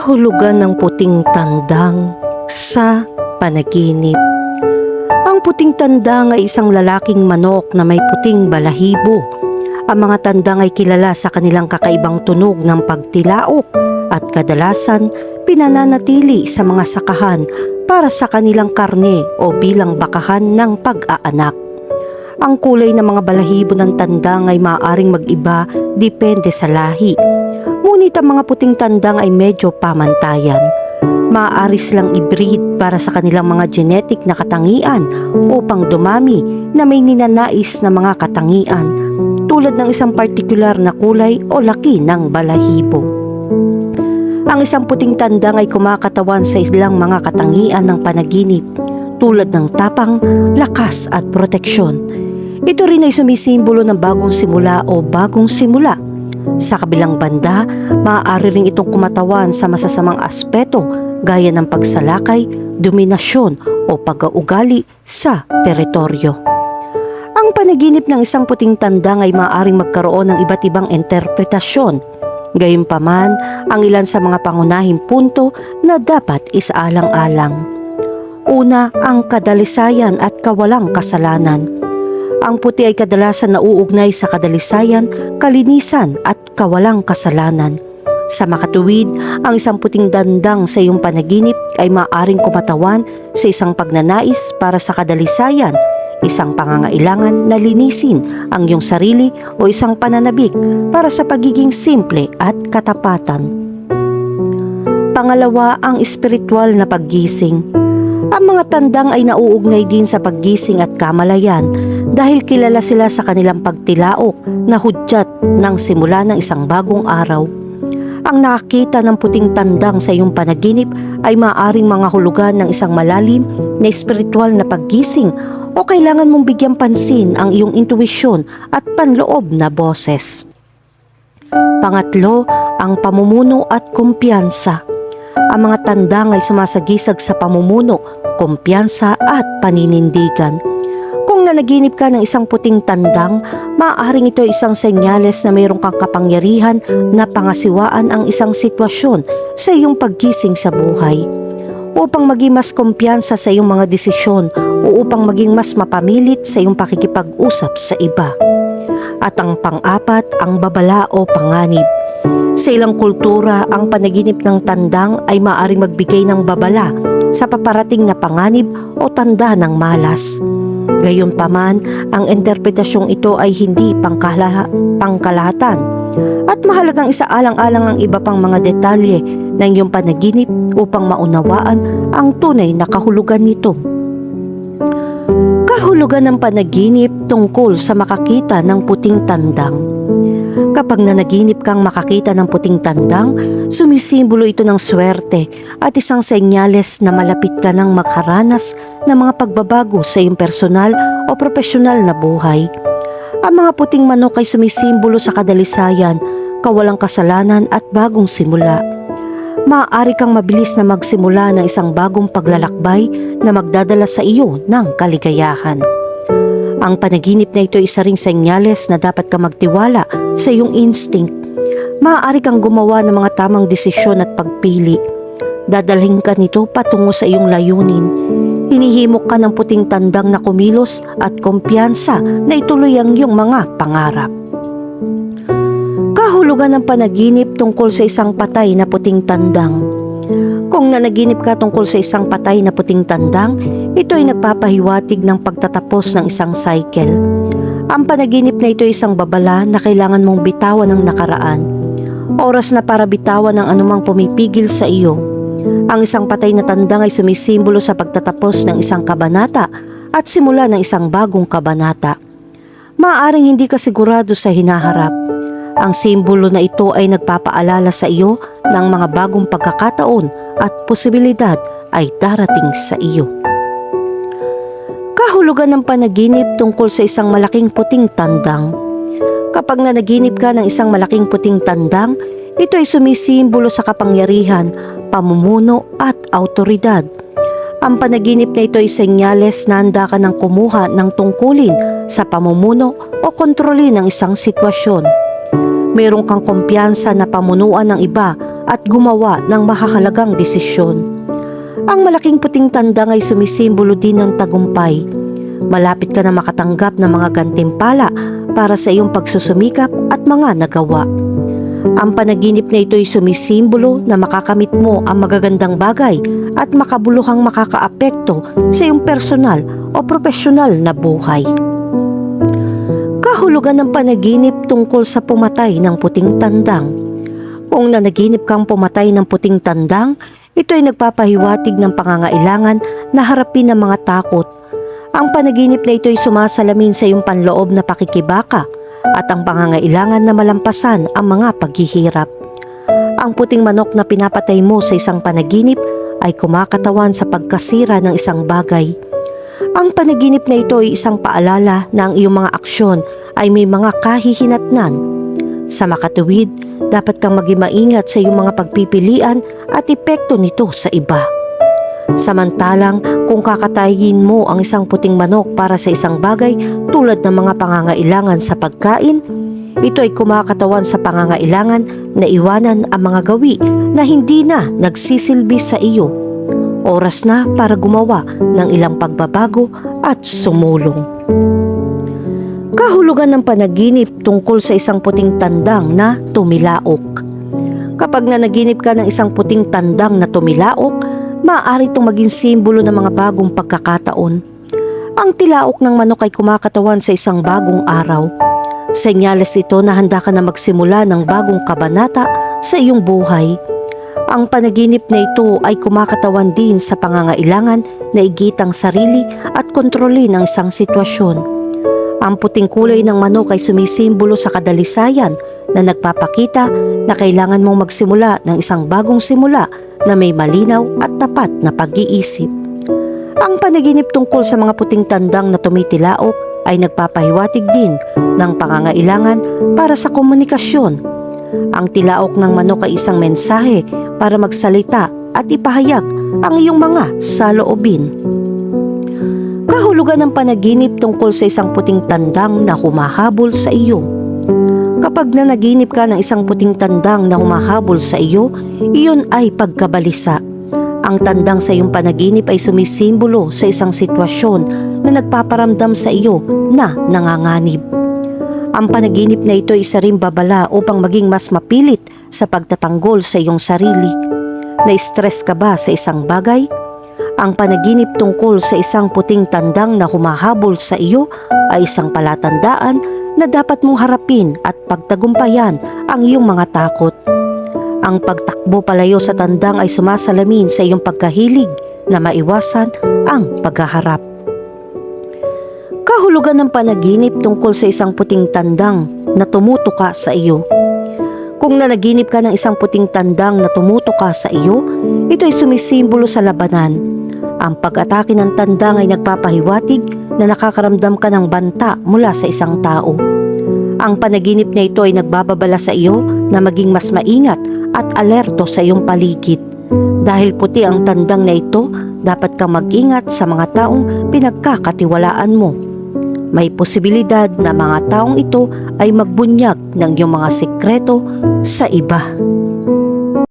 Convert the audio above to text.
kahulugan ng puting tandang sa panaginip. Ang puting tandang ay isang lalaking manok na may puting balahibo. Ang mga tandang ay kilala sa kanilang kakaibang tunog ng pagtilaok at kadalasan pinananatili sa mga sakahan para sa kanilang karne o bilang bakahan ng pag-aanak. Ang kulay ng mga balahibo ng tandang ay maaaring mag-iba depende sa lahi. Ngunit ang mga puting tandang ay medyo pamantayan. Maaari silang i-breed para sa kanilang mga genetic na katangian upang dumami na may ninanais na mga katangian tulad ng isang partikular na kulay o laki ng balahibo. Ang isang puting tandang ay kumakatawan sa ilang mga katangian ng panaginip tulad ng tapang, lakas at proteksyon. Ito rin ay sumisimbolo ng bagong simula o bagong simula. Sa kabilang banda, maaari rin itong kumatawan sa masasamang aspeto gaya ng pagsalakay, dominasyon o pag-uugali sa teritoryo. Ang panaginip ng isang puting tandang ay maaaring magkaroon ng iba't ibang interpretasyon. Gayunpaman, ang ilan sa mga pangunahing punto na dapat isaalang-alang. Una, ang kadalisayan at kawalang kasalanan. Ang puti ay kadalasan nauugnay sa kadalisayan, kalinisan at kawalang kasalanan. Sa makatuwid, ang isang puting dandang sa iyong panaginip ay maaring kumatawan sa isang pagnanais para sa kadalisayan, isang pangangailangan na linisin ang iyong sarili o isang pananabik para sa pagiging simple at katapatan. Pangalawa, ang espiritual na paggising. Ang mga tandang ay nauugnay din sa paggising at kamalayan dahil kilala sila sa kanilang pagtilaok na hudyat ng simula ng isang bagong araw. Ang nakakita ng puting tandang sa iyong panaginip ay maaring mga hulugan ng isang malalim na espiritual na paggising o kailangan mong bigyang pansin ang iyong intuwisyon at panloob na boses. Pangatlo, ang pamumuno at kumpiyansa. Ang mga tandang ay sumasagisag sa pamumuno, kumpiyansa at paninindigan. Kung nanaginip ka ng isang puting tandang, maaaring ito ay isang senyales na mayroong kang kapangyarihan na pangasiwaan ang isang sitwasyon sa iyong paggising sa buhay. Upang maging mas kumpiyansa sa iyong mga desisyon o upang maging mas mapamilit sa iyong pakikipag-usap sa iba. At ang pang-apat, ang babala o panganib. Sa ilang kultura, ang panaginip ng tandang ay maaaring magbigay ng babala sa paparating na panganib o tanda ng malas. Gayunpaman, ang interpretasyong ito ay hindi pangkala, pangkalahatan at mahalagang isaalang-alang ang iba pang mga detalye ng iyong panaginip upang maunawaan ang tunay na kahulugan nito. Kahulugan ng panaginip tungkol sa makakita ng puting tandang. Kapag nanaginip kang makakita ng puting tandang, sumisimbolo ito ng swerte at isang senyales na malapit ka ng makaranas ng mga pagbabago sa iyong personal o profesional na buhay. Ang mga puting manok ay sumisimbolo sa kadalisayan, kawalang kasalanan at bagong simula. Maaari kang mabilis na magsimula ng isang bagong paglalakbay na magdadala sa iyo ng kaligayahan. Ang panaginip na ito ay isa ring senyales na dapat ka magtiwala sa iyong instinct. Maaari kang gumawa ng mga tamang desisyon at pagpili. Dadalhin ka nito patungo sa iyong layunin. Hinihimok ka ng puting tandang na kumilos at kumpiyansa na ituloy ang iyong mga pangarap. Kahulugan ng panaginip tungkol sa isang patay na puting tandang. Kung nanaginip ka tungkol sa isang patay na puting tandang, ito ay nagpapahiwatig ng pagtatapos ng isang cycle. Ang panaginip na ito ay isang babala na kailangan mong bitawan ng nakaraan. Oras na para bitawan ng anumang pumipigil sa iyo. Ang isang patay na tandang ay sumisimbolo sa pagtatapos ng isang kabanata at simula ng isang bagong kabanata. Maaring hindi ka sigurado sa hinaharap. Ang simbolo na ito ay nagpapaalala sa iyo ng mga bagong pagkakataon at posibilidad ay darating sa iyo. Kahulugan ng panaginip tungkol sa isang malaking puting tandang. Kapag nanaginip ka ng isang malaking puting tandang, ito ay sumisimbolo sa kapangyarihan, pamumuno at autoridad. Ang panaginip na ito ay senyales na handa ka ng kumuha ng tungkulin sa pamumuno o kontrolin ng isang sitwasyon. Mayroon kang kumpiyansa na pamunuan ng iba at gumawa ng mahahalagang desisyon. Ang malaking puting tandang ay sumisimbolo din ng tagumpay. Malapit ka na makatanggap ng mga gantimpala para sa iyong pagsusumikap at mga nagawa. Ang panaginip na ito ay sumisimbolo na makakamit mo ang magagandang bagay at makabuluhang makakaapekto sa iyong personal o profesional na buhay. Kahulugan ng panaginip tungkol sa pumatay ng puting tandang. Kung nanaginip kang pumatay ng puting tandang, ito ay nagpapahiwatig ng pangangailangan na harapin ang mga takot. Ang panaginip na ito ay sumasalamin sa iyong panloob na pakikibaka at ang pangangailangan na malampasan ang mga paghihirap. Ang puting manok na pinapatay mo sa isang panaginip ay kumakatawan sa pagkasira ng isang bagay. Ang panaginip na ito ay isang paalala na ang iyong mga aksyon ay may mga kahihinatnan. Sa makatuwid, dapat kang maging maingat sa iyong mga pagpipilian at epekto nito sa iba. Samantalang kung kakatayin mo ang isang puting manok para sa isang bagay tulad ng mga pangangailangan sa pagkain, ito ay kumakatawan sa pangangailangan na iwanan ang mga gawi na hindi na nagsisilbi sa iyo. Oras na para gumawa ng ilang pagbabago at sumulong. Kahulugan ng panaginip tungkol sa isang puting tandang na tumilaok. Kapag nanaginip ka ng isang puting tandang na tumilaok, maaari itong maging simbolo ng mga bagong pagkakataon. Ang tilaok ng manok ay kumakatawan sa isang bagong araw. Senyales ito na handa ka na magsimula ng bagong kabanata sa iyong buhay. Ang panaginip na ito ay kumakatawan din sa pangangailangan na igitang sarili at kontrolin ang isang sitwasyon. Ang puting kulay ng manok ay sumisimbolo sa kadalisayan na nagpapakita na kailangan mong magsimula ng isang bagong simula na may malinaw at tapat na pag-iisip. Ang panaginip tungkol sa mga puting tandang na tumitilaok ay nagpapahiwatig din ng pangangailangan para sa komunikasyon. Ang tilaok ng manok ay isang mensahe para magsalita at ipahayag ang iyong mga saloobin. Kahulugan ng panaginip tungkol sa isang puting tandang na humahabol sa iyo. Kapag nanaginip ka ng isang puting tandang na humahabol sa iyo, iyon ay pagkabalisa. Ang tandang sa iyong panaginip ay sumisimbolo sa isang sitwasyon na nagpaparamdam sa iyo na nanganganib. Ang panaginip na ito ay isa rin babala upang maging mas mapilit sa pagtatanggol sa iyong sarili. Na-stress ka ba sa isang bagay? Ang panaginip tungkol sa isang puting tandang na humahabol sa iyo ay isang palatandaan na dapat mong harapin at pagtagumpayan ang iyong mga takot. Ang pagtakbo palayo sa tandang ay sumasalamin sa iyong pagkahilig na maiwasan ang paghaharap. Kahulugan ng panaginip tungkol sa isang puting tandang na tumutuka sa iyo. Kung nanaginip ka ng isang puting tandang na tumutuka sa iyo, ito ay sumisimbolo sa labanan. Ang pag-atake ng tandang ay nagpapahiwatig na nakakaramdam ka ng banta mula sa isang tao. Ang panaginip na ito ay nagbababala sa iyo na maging mas maingat at alerto sa iyong paligid. Dahil puti ang tandang na ito, dapat kang mag-ingat sa mga taong pinagkakatiwalaan mo. May posibilidad na mga taong ito ay magbunyag ng iyong mga sikreto sa iba.